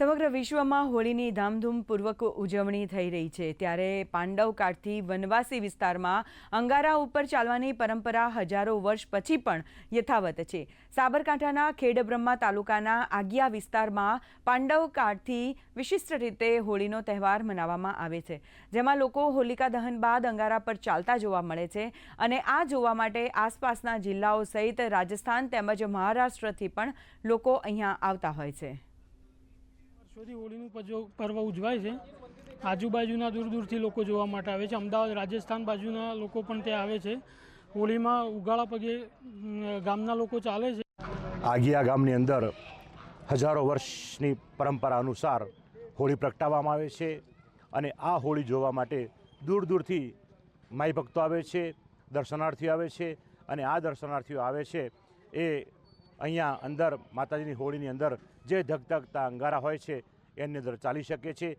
સમગ્ર વિશ્વમાં હોળીની ધામધૂમપૂર્વક ઉજવણી થઈ રહી છે. ત્યારે પાંડવ કાળથી વનવાસી વિસ્તારમાં અંગારા ઉપર ચાલવાની પરંપરા હજારો વર્ષ પછી પણ યથાવત છે. સાબરકાંઠાના ખેડબ્રહ્મા તાલુકાના આગિયા વિસ્તારમાં પાંડવ કાળથી વિશિષ્ટ રીતે હોળીનો તહેવાર મનાવવામાં આવે છે. જેમાં લોકો હોલિકા દહન બાદ અંગારા પર ચાલતા જોવા મળે છે અને આ જોવા માટે આસપાસના જિલ્લાઓ સહિત રાજસ્થાન તેમજ મહારાષ્ટ્રથી પણ લોકો અહીંયા આવતા હોય છે. વર્ષોથી હોળીનું પર્વ ઉજવાય છે. આજુબાજુના દૂર દૂરથી લોકો જોવા માટે આવે છે. અમદાવાદ, રાજસ્થાન બાજુના લોકો પણ ત્યાં આવે છે. હોળીમાં ઉગાળા પગે ગામના લોકો ચાલે છે. આગિયા ગામની અંદર હજારો વર્ષની પરંપરા અનુસાર હોળી પ્રગટાવવામાં આવે છે અને આ હોળી જોવા માટે દૂર દૂરથી માઈ ભક્તો આવે છે, દર્શનાર્થીઓ આવે છે અને આ દર્શનાર્થીઓ આવે છે એ અહીંયા અંદર, માતાજીની હોળીની અંદર જે ધગધગતા અંગારા હોય છે, એની અંદર ચાલી શકે છે.